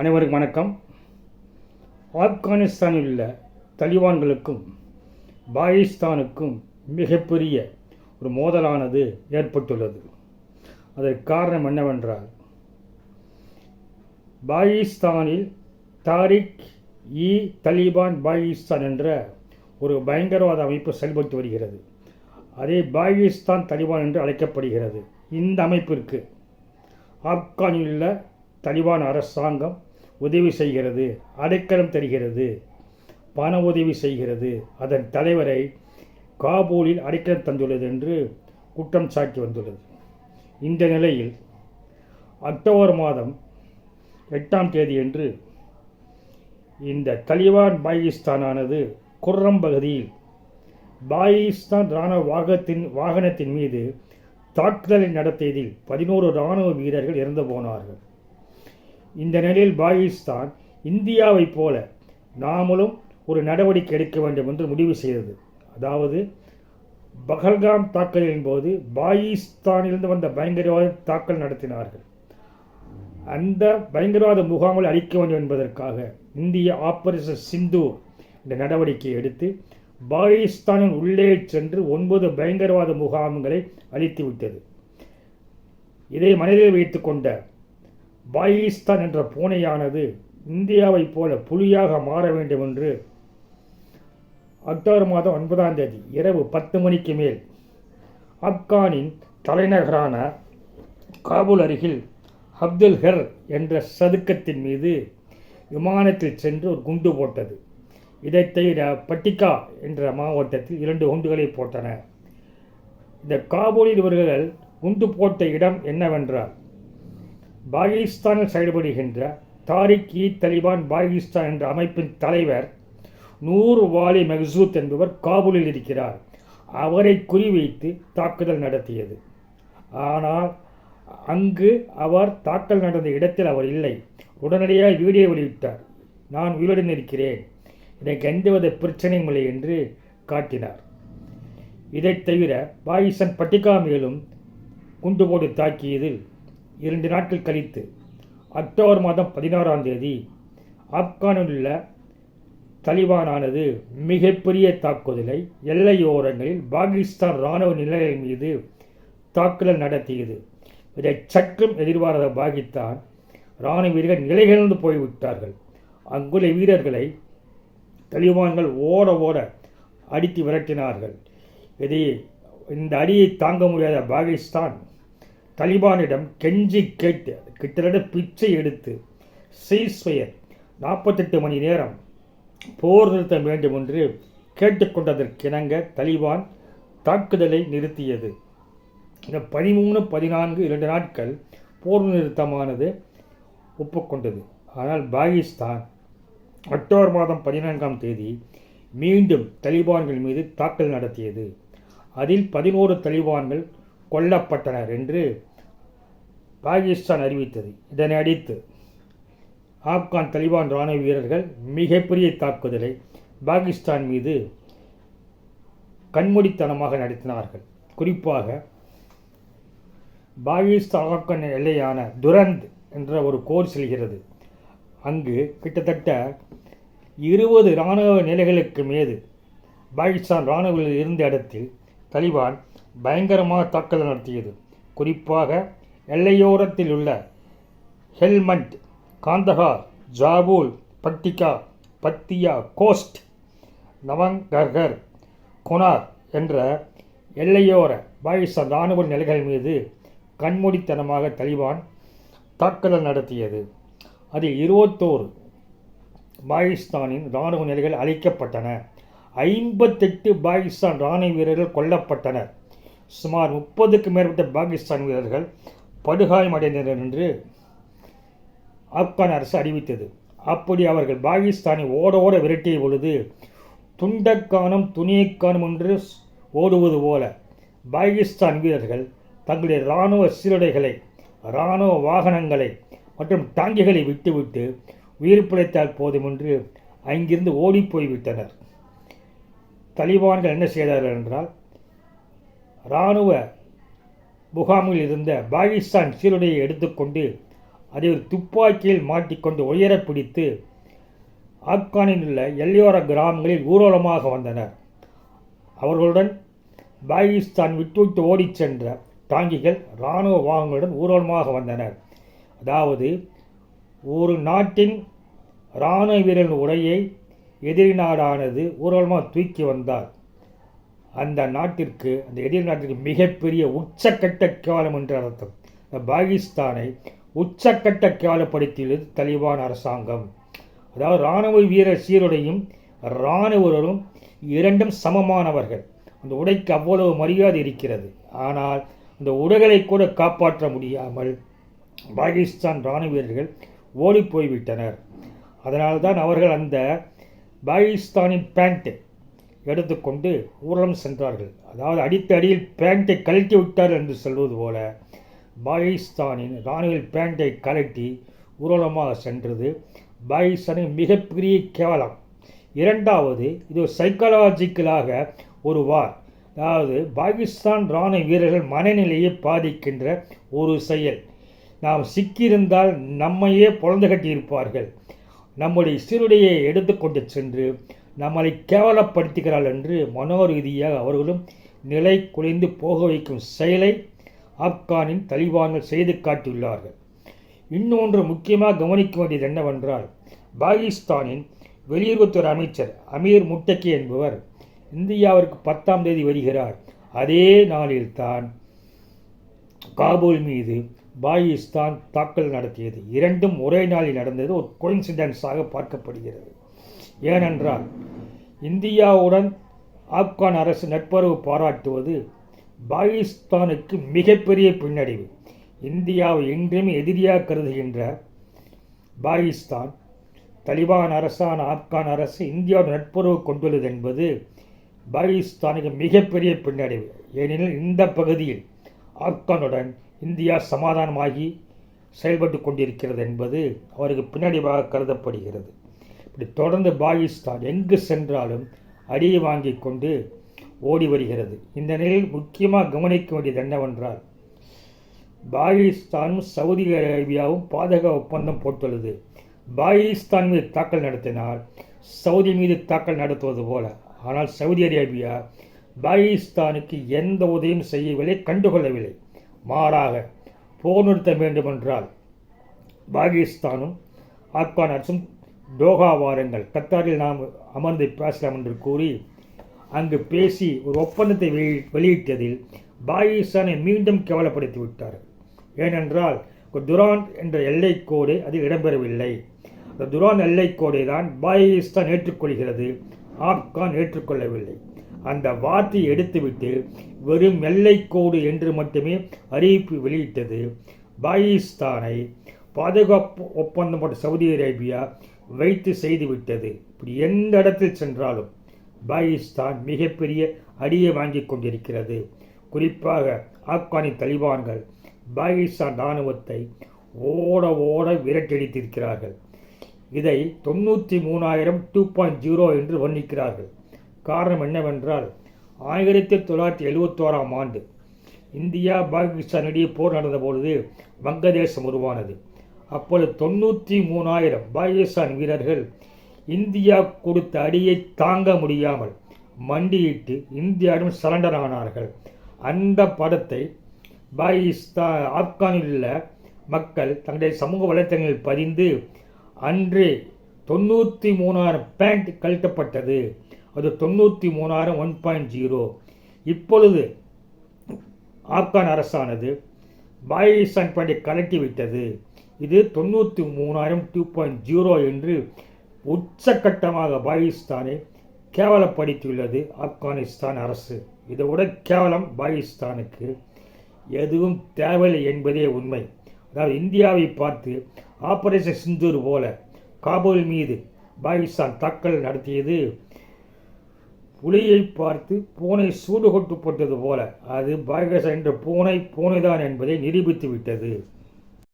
அனைவருக்கும் வணக்கம். ஆப்கானிஸ்தானில் உள்ள தலிபான்களுக்கும் பாகிஸ்தானுக்கும் மிகப்பெரிய ஒரு மோதலானது ஏற்பட்டுள்ளது. அதற்கு காரணம் என்னவென்றால் பாகிஸ்தானில் தாரிக் இ தலிபான் பாகிஸ்தான் என்ற ஒரு பயங்கரவாத அமைப்பு செயல்பட்டு வருகிறது. அதே பாகிஸ்தான் தலிபான் என்று அழைக்கப்படுகிறது. இந்த அமைப்பிற்கு ஆப்கானில் உள்ள தலிபான் அரசாங்கம் உதவி செய்கிறது அடைக்கலம் தருகிறது பண உதவி செய்கிறது. அதன் தலைவரை காபூலில் அடைக்கலம் தந்துள்ளது என்று குற்றம் சாட்டி வந்துள்ளது. இந்த நிலையில் அக்டோபர் மாதம் எட்டாம் தேதியன்று இந்த தலிபான் பாகிஸ்தானானது குர்ரம் பகுதியில் பாகிஸ்தான் இராணுவ வாகத்தின் வாகனத்தின் மீது தாக்குதலை நடத்தியதில் பதினோரு இராணுவ வீரர்கள் இறந்து போனார்கள். இந்த நிலையில் பாகிஸ்தான் இந்தியாவைப் போல நாமளும் ஒரு நடவடிக்கை எடுக்க வேண்டும் என்று முடிவு செய்தது. அதாவது பகல்காம் தாக்குதலின் போது பாகிஸ்தானிலிருந்து வந்த பயங்கரவாத தாக்கல் நடத்தினார்கள். அந்த பயங்கரவாத முகாம்களை அழிக்க வேண்டும் என்பதற்காக இந்திய ஆபரேஷன் சிந்து என்ற நடவடிக்கை எடுத்து பாகிஸ்தானின் உள்ளே சென்று ஒன்பது பயங்கரவாத முகாம்களை அழித்து விட்டது இதை மனதில் வைத்துக்கொண்ட பாகிஸ்தான் என்ற பூனையானது இந்தியாவைப் போல புலியாக மாற வேண்டும் என்று அக்டோபர் மாதம் ஒன்பதாம் தேதி இரவு பத்து மணிக்கு மேல் ஆப்கானின் தலைநகரான காபூல் அருகில் அப்துல் ஹெர் என்ற சதுக்கத்தின் மீது விமானத்தில் சென்று ஒரு குண்டு போட்டது. இதை தவிர பட்டிகா என்ற மாவட்டத்தில் இரண்டு குண்டுகளை போட்டன. இந்த காபூலில் இவர்கள் குண்டு போட்ட இடம் என்னவென்றால் பாகிஸ்தானில் செயல்படுகின்ற தாரிக் இ தலிபான் பாகிஸ்தான் என்ற அமைப்பின் தலைவர் நூறு வாலி மெஹசூத் என்பவர் காபூலில் இருக்கிறார். அவரை குறிவைத்து தாக்குதல் நடத்தியது. ஆனால் அங்கு அவர் தாக்கல் நடந்த இடத்தில் அவர் இல்லை. உடனடியாக வீடியோ வெளியிட்டார். நான் உயிருடன் இருக்கிறேன். எனக்கு எந்தவித பிரச்சனையும் இல்லை என்று காட்டினார். இதைத் தவிர பாகிஸ்தான் பட்டிகா மேலும் குண்டு போட்டு தாக்கியதில் இரண்டு நாட்கள் கழித்து அக்டோபர் மாதம் பதினாறாம் தேதி ஆப்கானில் உள்ள தலிபானானது மிகப்பெரிய தாக்குதலை எல்லையோரங்களில் பாகிஸ்தான் இராணுவ நிலையங்கள் மீது தாக்குதல் நடத்தியது. இதை சற்றும் எதிர்பாராத பாகிஸ்தான் இராணுவ வீரர்கள் நிலைகிழந்து போய்விட்டார்கள். அங்குள்ள வீரர்களை தலிபான்கள் ஓட ஓட அடித்து விரட்டினார்கள். இதை இந்த அடியை தாங்க முடியாத பாகிஸ்தான் தலிபானிடம் கெஞ்சி கேட்டு கிட்டத்தட்ட பிச்சை எடுத்து சீஸ்வயர் நாற்பத்தெட்டு மணி நேரம் போர் நிறுத்த வேண்டும் என்று கேட்டுக்கொண்டதற்கிணங்க தலிபான் தாக்குதலை நிறுத்தியது. இந்த பதிமூணு பதினான்கு இரண்டு நாட்கள் போர் நிறுத்தமானது ஒப்புக்கொண்டது. ஆனால் பாகிஸ்தான் அக்டோபர் மாதம் பதினான்காம் தேதி மீண்டும் தலிபான்கள் மீது தாக்கல் நடத்தியது. அதில் பதினோரு தலிபான்கள் கொல்லப்பட்டனர் என்று பாகிஸ்தான் அறிவித்தது. இதனை அடித்து ஆப்கான் தலிபான் இராணுவ வீரர்கள் மிகப்பெரிய தாக்குதலை பாகிஸ்தான் மீது கண்மூடித்தனமாக நடத்தினார்கள். குறிப்பாக பாகிஸ்தான் ஆப்கான் எல்லையான துரந்த் என்ற ஒரு கோர் செல்கிறது. அங்கு கிட்டத்தட்ட இருபது இராணுவ நிலைகளுக்கு மீது பாகிஸ்தான் இராணுவத்தில் இருந்த இடத்தில் தலிபான் பயங்கரமாக தாக்குதல் நடத்தியது. குறிப்பாக எல்லையோரத்தில் உள்ள ஹெல்மண்ட் காந்தகார் ஜாபூல் பட்டிகா பத்தியா கோஸ்ட் நவங்கர்கர் குனார் என்ற எல்லையோர பாகிஸ்தான் இராணுவ நிலைகள் மீது கண்மூடித்தனமாக தலிபான் தாக்குதல் நடத்தியது. அதில் இருபத்தோரு பாகிஸ்தானின் இராணுவ நிலைகள் அழிக்கப்பட்டன. ஐம்பத்தெட்டு பாகிஸ்தான் இராணுவ வீரர்கள் கொல்லப்பட்டனர். சுமார் முப்பதுக்கு மேற்பட்ட பாகிஸ்தான் வீரர்கள் படுகாயமடைந்தனர் என்று ஆப்கான் அரசு அறிவித்தது. அப்படி அவர்கள் பாகிஸ்தானை ஓட ஓட விரட்டிய பொழுது துண்டக்கானம் துணியக்கானம் என்று ஓடுவது போல பாகிஸ்தான் வீரர்கள் தங்களுடைய இராணுவ சீருடைகளை இராணுவ வாகனங்களை மற்றும் டாங்கிகளை விட்டுவிட்டு உயிர் பிழைத்தால் போதும் என்று அங்கிருந்து ஓடிப்போய்விட்டனர் தலிபான்கள் என்ன செய்தார்கள் என்றால் இராணுவ முகாமில் இருந்த பாகிஸ்தான் சீருடையை எடுத்துக்கொண்டு அதை ஒரு துப்பாக்கியில் மாட்டிக்கொண்டு உயரப் பிடித்து ஆப்கானில் உள்ள எல்லையோர கிராமங்களில் ஊர்வலமாக வந்தனர். அவர்களுடன் பாகிஸ்தான் விட்டுவிட்டு ஓடிச் சென்ற டாங்கிகள் இராணுவ வாகனங்களுடன் ஊர்வலமாக வந்தனர். அதாவது ஒரு நாட்டின் இராணுவ வீரர்கள் உடையை எதிரி நாடானது ஊர்வலமாக தூக்கி வந்தார். அந்த நாட்டிற்கு அந்த எதிர் நாட்டிற்கு மிகப்பெரிய உச்சக்கட்ட கேவலம் என்று அர்த்தம். இந்த பாகிஸ்தானை உச்சக்கட்ட கேவலப்படுத்தியது தலிபான் அரசாங்கம். அதாவது இராணுவ வீரர் சீருடையும் இராணுவரும் இரண்டும் சமமானவர்கள். அந்த உடைக்கு அவ்வளவு மரியாதை இருக்கிறது. ஆனால் அந்த உடைகளை கூட காப்பாற்ற முடியாமல் பாகிஸ்தான் இராணுவ வீரர்கள் ஓடிப்போய்விட்டனர் அதனால்தான் அவர்கள் அந்த பாகிஸ்தானின் பேண்ட்டு எடுத்துக்கொண்டு ஊர்வலம் சென்றார்கள். அதாவது அடித்த அடியில் பேண்ட்டை கழட்டி விட்டார் என்று சொல்வது போல பாகிஸ்தானின் ராணுவில் பேண்ட்டை கழட்டி ஊர்வலமாக சென்றது. பாகிஸ்தானின் மிகப்பெரிய கேவலம். இரண்டாவது இது சைக்காலஜிக்கலாக ஒரு வார். அதாவது பாகிஸ்தான் இராணுவ வீரர்கள் மனநிலையை பாதிக்கின்ற ஒரு செயல். நாம் சிக்கியிருந்தால் நம்மையே பொழந்து கட்டியிருப்பார்கள். நம்முடைய சீருடையை எடுத்துக்கொண்டு சென்று நம்மளை கேவலப்படுத்துகிறாள் என்று மனோரீதியாக அவர்களும் நிலை குலைந்து போக வைக்கும் செயலை ஆப்கானின் தலிபான்கள் செய்து காட்டியுள்ளார்கள். இன்னொன்று முக்கியமாக கவனிக்க வேண்டியது என்னவென்றால் பாகிஸ்தானின் வெளியுறவுத்துறை அமைச்சர் அமீர் முட்டக்கி என்பவர் இந்தியாவிற்கு பத்தாம் தேதி வருகிறார். அதே நாளில்தான் காபூல் மீது பாகிஸ்தான் தாக்கல் நடத்தியது. இரண்டும் ஒரே நாளில் நடந்தது. ஒரு கோயின்சிடென்ஸாக பார்க்கப்படுகிறது. ஏனென்றால் இந்தியாவுடன் ஆப்கான் அரசு நட்புறவு பாராட்டுவது பாகிஸ்தானுக்கு மிகப்பெரிய பின்னடைவு. இந்தியாவை என்றுமே எதிரியாக கருதுகின்ற பாகிஸ்தான் தலிபான் அரசான ஆப்கான் அரசு இந்தியாவுடன் நட்புறவு கொண்டுள்ளது என்பது பாகிஸ்தானுக்கு மிகப்பெரிய பின்னடைவு. ஏனெனில் இந்த பகுதியில் ஆப்கானுடன் இந்தியா சமாதானமாகி செயல்பட்டு கொண்டிருக்கிறது என்பது அவருக்கு பின்னடைவாக கருதப்படுகிறது. இப்படி தொடர்ந்து பாகிஸ்தான் எங்கு சென்றாலும் அடியை வாங்கி கொண்டு ஓடி வருகிறது. இந்த நிலையில் முக்கியமாக கவனிக்க வேண்டியது என்னவென்றால் பாகிஸ்தானும் சவுதி அரேபியாவும் பாதுகாப்பு ஒப்பந்தம் போட்டுள்ளது. பாகிஸ்தான் மீது தாக்கல் நடத்தினால் சவுதி மீது தாக்கல் நடத்துவது போல. ஆனால் சவுதி அரேபியா பாகிஸ்தானுக்கு எந்த உதவியும் செய்யவில்லை கண்டுகொள்ளவில்லை. மாறாக போர் நிறுத்த வேண்டுமென்றால் பாகிஸ்தானும் ஆப்கான் அரசும் டோகா வாருங்கள். கத்தாரில் நாம் அமர்ந்து பேசலாம் என்று கூறி அங்கு பேசி ஒரு ஒப்பந்தத்தை வெளி வெளியிட்டதில் பாகிஸ்தானை மீண்டும் கேவலப்படுத்தி விட்டார்கள் ஏனென்றால் துரான் என்ற எல்லைக்கோடு அது இடம்பெறவில்லை. அந்த துரான் எல்லைக்கோடை தான் பாகிஸ்தான் ஏற்றுக்கொள்கிறது. ஆப்கான் ஏற்றுக்கொள்ளவில்லை. அந்த வார்த்தையை எடுத்துவிட்டு வெறும் எல்லைக்கோடு என்று மட்டுமே அறிவிப்பு வெளியிட்டது. பாகிஸ்தானை பாதுகாப்பு ஒப்பந்தம் போட்ட சவுதி அரேபியா வைத்து செய்துவிட்டது. இப்படி எந்த இடத்தில் சென்றாலும் பாகிஸ்தான் மிகப்பெரிய அடியை வாங்கி கொண்டிருக்கிறது. குறிப்பாக ஆப்கானின் தலிபான்கள் பாகிஸ்தான் இராணுவத்தை ஓட ஓட விரட்டடித்திருக்கிறார்கள். இதை தொண்ணூற்றி மூணாயிரம் டூ பாயிண்ட் ஜீரோ என்று வர்ணிக்கிறார்கள். காரணம் என்னவென்றால் ஆயிரத்தி தொள்ளாயிரத்தி எழுபத்தோராம் ஆண்டு இந்தியா பாகிஸ்தான் இடையே போர் நடந்த பொழுது வங்கதேசம் உருவானது. அப்பொழுது தொண்ணூற்றி மூணாயிரம் பாகிஸ்தான் வீரர்கள் இந்தியா கொடுத்த அடியை தாங்க முடியாமல் மண்டியிட்டு இந்தியாவிடம் சரண்டர் ஆனார்கள். அந்த படத்தை பாகிஸ்தான் ஆப்கானில் உள்ள மக்கள் தங்களுடைய சமூக வலைத்தளங்களில் பதிந்து அன்று தொண்ணூற்றி மூணாயிரம் பேண்ட் கழட்டப்பட்டது. அது தொண்ணூற்றி மூணாயிரம் ஒன் பாயிண்ட் ஜீரோ. இப்பொழுது ஆப்கான் அரசானது பாகிஸ்தான் பேண்டை கலட்டி விட்டது. இது தொண்ணூற்றி மூணாயிரம் டூ பாயிண்ட் ஜீரோ என்று உச்சக்கட்டமாக பாகிஸ்தானை கேவலப்படுத்தியுள்ளது ஆப்கானிஸ்தான் அரசு. இதை விட கேவலம் பாகிஸ்தானுக்கு எதுவும் தேவையில்லை என்பதே உண்மை. அதாவது இந்தியாவை பார்த்து ஆபரேஷன் சிந்தூர் போல காபூல் மீது பாகிஸ்தான் தாக்கல் நடத்தியது புலியை பார்த்து பூனை சூடு கொட்டுப்பட்டது போல. அது பாகிஸ்தான் என்ற பூனை பூனைதான் என்பதை நிரூபித்து விட்டது